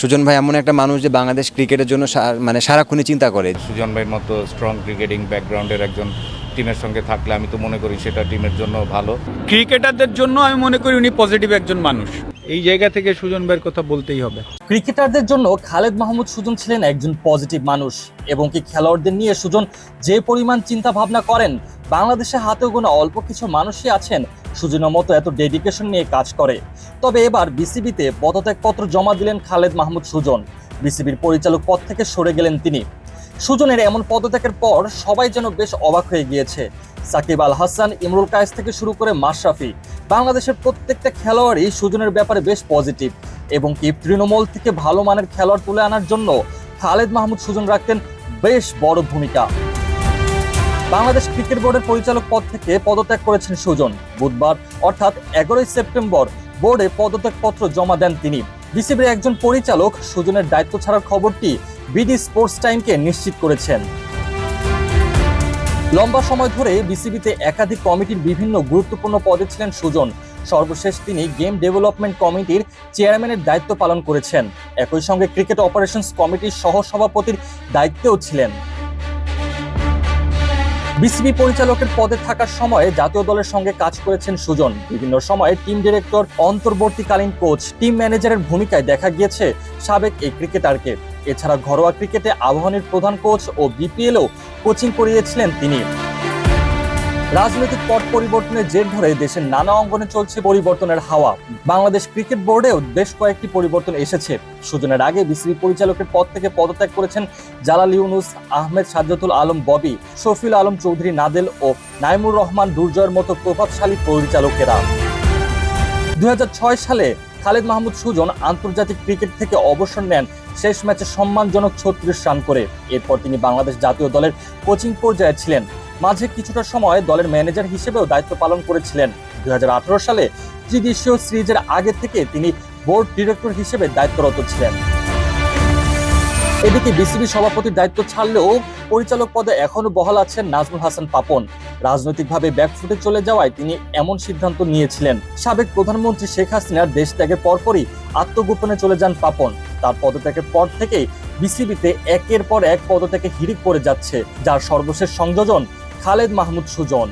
সুজন ভাই এমন একটা মানুষ যে বাংলাদেশ ক্রিকেটের জন্য মানে সারাক্ষণই চিন্তা করে। সুজন ভাইয়ের মতো স্ট্রং ক্রিকেটিং ব্যাকগ্রাউন্ডের একজন টিমের সঙ্গে থাকলে আমি তো মনে করি সেটা টিমের জন্য ভালো। ক্রিকেটারদের জন্য আমি মনে করি উনি পজিটিভ একজন মানুষ। এই জায়গা থেকে সুজন ভাইয়ের কথা বলতেই হবে। ক্রিকেটারদের জন্য খালেদ মাহমুদ সুজন ছিলেন একজন পজিটিভ মানুষ এবং কি খেলোয়াড়দের নিয়ে সুজন যে পরিমাণ চিন্তা ভাবনা করেন বাংলাদেশে হাতে গোনা অল্প কিছু মানুষই আছেন সুজনের মতো এত ডেডিকেশন নিয়ে কাজ করে। তবে এবার বিসিবিতে পদত্যাগপত্র জমা দিলেন খালেদ মাহমুদ সুজন। বিসিবির পরিচালক পদ থেকে সরে গেলেন তিনি। সুজনের এমন পদত্যাগের পর সবাই যেন বেশ অবাক হয়ে গিয়েছে। সাকিব আল হাসান, ইমরুল কায়েস থেকে শুরু করে মাশরাফি, বাংলাদেশের প্রত্যেকটা খেলোয়াড়ই সুজনের ব্যাপারে বেশ পজিটিভ এবং কি তৃণমূল থেকে ভালো মানের খেলোয়াড় তুলে আনার জন্য খালেদ মাহমুদ সুজন রাখতেন বেশ বড় ভূমিকা। বাংলাদেশ ক্রিকেট বোর্ডের পরিচালক পদ থেকে পদত্যাগ করেছেন সুজন। বুধবার, অর্থাৎ এগারোই সেপ্টেম্বর বোর্ডে পদত্যাগপত্র জমা দেন তিনি। বিসিবির একজন পরিচালক সুজনের দায়িত্ব ছাড়ার খবরটি বিডি স্পোর্টস টাইমকে নিশ্চিত করেছেন। লম্বা সময় ধরে বিসিবিতে একাধিক কমিটির বিভিন্ন গুরুত্বপূর্ণ পদে ছিলেন সুজন। সর্বশেষ তিনি গেম ডেভেলপমেন্ট কমিটির চেয়ারম্যানের দায়িত্ব পালন করেছেন। একই সঙ্গে ক্রিকেট অপারেশনস কমিটির সহ সভাপতির দায়িত্বেও ছিলেন। বিসিবি পরিচালকের পদে থাকার সময়ে জাতীয় দলের সঙ্গে কাজ করেছেন সুজন। বিভিন্ন সময়ে টিম ডিরেক্টর, অন্তর্বর্তীকালীন কোচ, টিম ম্যানেজারের ভূমিকায় দেখা গিয়েছে সাবেক এই ক্রিকেটারকে। এছাড়া ঘরোয়া ক্রিকেটে আবাহনীর প্রধান কোচ ও বিপিএলও কোচিং করিয়েছিলেন তিনি। রাজনৈতিক পট পরিবর্তনের জের ধরে দেশের নানা অঙ্গনে চলছে পরিবর্তনের হাওয়া। বাংলাদেশ ক্রিকেট বোর্ডেও বেশ কয়েকটি পরিবর্তন এসেছে। সুজনের আগে বিসিবি পরিচালকের পদ থেকে পদত্যাগ করেছেন জালাল ইউনুস, আহমেদ সাজ্জাতুল আলম, ববি শফিল আলম চৌধুরী, নাদেল ও নাইমুর রহমান দুর্জয়ের মতো প্রভাবশালী পরিচালকেরা। দুই হাজার ছয় সালে খালেদ মাহমুদ সুজন আন্তর্জাতিক ক্রিকেট থেকে অবসর নেন। শেষ ম্যাচে সম্মানজনক ছত্রিশ রান করে। এরপর তিনি বাংলাদেশ জাতীয় দলের কোচিং পর্যায়ে ছিলেন। মাঝে কিছুটা সময় দলের ম্যানেজার হিসেবেও দায়িত্ব পালন করেছিলেন। দুই হাজার আঠারো সালে ত্রিদেশীয় সিরিজের আগে থেকে তিনি বোর্ড ডিরেক্টর হিসেবে দায়িত্বরত ছিলেন। এদিকে বিসিবি সভাপতির দায়িত্ব ছাড়লেও পরিচালক পদে এখনও বহাল আছেন নাজমুল হাসান পাপন। রাজনৈতিকভাবে ব্যাকফুটে চলে যাওয়ায় তিনি এমন সিদ্ধান্ত নিয়েছিলেন। সাবেক প্রধানমন্ত্রী শেখ হাসিনার দেশ ত্যাগের পরপরই আত্মগোপনে চলে যান পাপন। তার পদত্যাগের পর থেকেই বিসিবিতে একের পর এক পদত্যাগে হিড়িক পড়ে যাচ্ছে, যার সর্বশেষ সংযোজন খালেদ মাহমুদ সুজন।